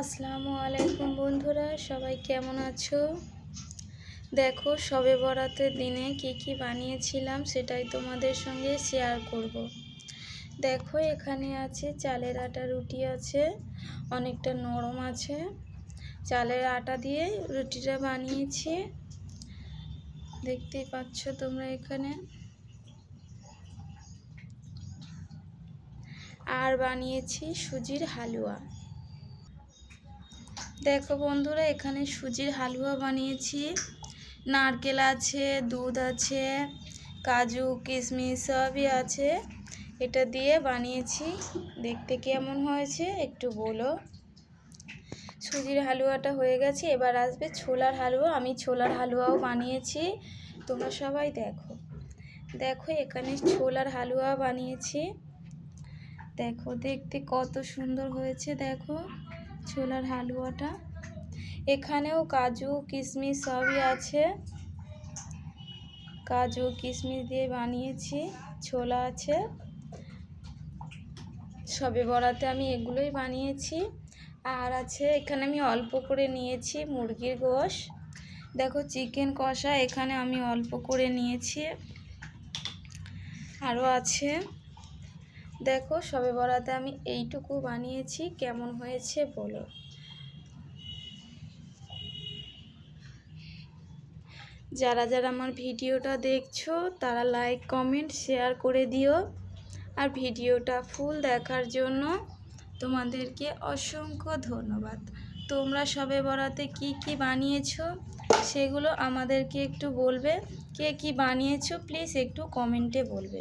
আসসালামু আলাইকুম বন্ধুরা, সবাই কেমন আছো? দেখো সবে বরাতের দিনে কি কি বানিয়েছিলাম সেটাই তোমাদের সঙ্গে শেয়ার করব। দেখো, এখানে আছে চালের আটা, রুটি আছে, অনেকটা নরম আছে। চালের আটা দিয়ে রুটিটা বানিয়েছি। দেখতেই পাচ্ছ তোমরা এখানে। আর বানিয়েছি সুজির হালুয়া। দেখো বন্ধুরা, এখানে সুজির হালুয়া বানিয়েছি। নারকেল আছে, দুধ আছে, কাজু, কিশমিশ সবই আছে। এটা দিয়ে বানিয়েছি। দেখতে কেমন হয়েছে একটু বলো। সুজির হালুয়াটা হয়ে গেছে, এবার আসবে ছোলার হালুয়া। আমি ছোলার হালুয়াও বানিয়েছি, তোমরা সবাই দেখো। দেখো, এখানে ছোলার হালুয়া বানিয়েছি। দেখো, দেখতে কত সুন্দর হয়েছে, দেখো। ছোলার হালুয়াটা। এখানেও কাজু, কিশমিশ সবই আছে। কাজু, কিশমিশ দিয়ে বানিয়েছি, ছোলা আছে। সবে বড়াতে আমি এগুলোই বানিয়েছি। আর আছে, এখানে আমি অল্প করে নিয়েছি মুরগির গোশ। দেখো চিকেন কষা, এখানে আমি অল্প করে নিয়েছি। আরও আছে। দেখো সবে বরাতে আমি এইটুকু বানিয়েছি, কেমন হয়েছে বলো। যারা যারা আমার ভিডিওটা দেখছ, তারা লাইক কমেন্ট শেয়ার করে দিও। আর ভিডিওটা ফুল দেখার জন্য তোমাদেরকে অসংখ্য ধন্যবাদ। তোমরা সবে বরাতে কি কি বানিয়েছো? সেগুলো আমাদেরকে একটু বলবে, কে কি বানিয়েছো প্লিজ একটু কমেন্টে বলবে।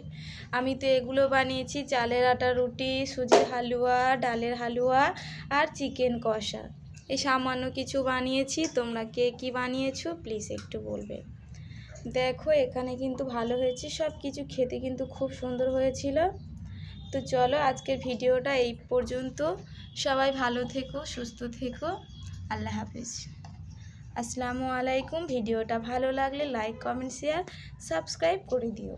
আমি তো এগুলো বানিয়েছি, চালের আটা রুটি, সুজির হালুয়া, ডালের হালুয়া আর চিকেন কষা। এই সামান্য কিছু বানিয়েছি, তোমরা কে কি বানিয়েছো প্লিজ একটু বলবে। দেখো, এখানে কিন্তু ভালো হয়েছে সব কিছু খেতে কিন্তু খুব সুন্দর হয়েছিল। তো চলো, আজকের ভিডিওটা এই পর্যন্ত। সবাই ভালো থেকো, সুস্থ থেকো। আল্লাহ হাফিজ। আসসালামু আলাইকুম। ভিডিওটা ভালো লাগলে লাইক কমেন্ট শেয়ার সাবস্ক্রাইব করে দিও।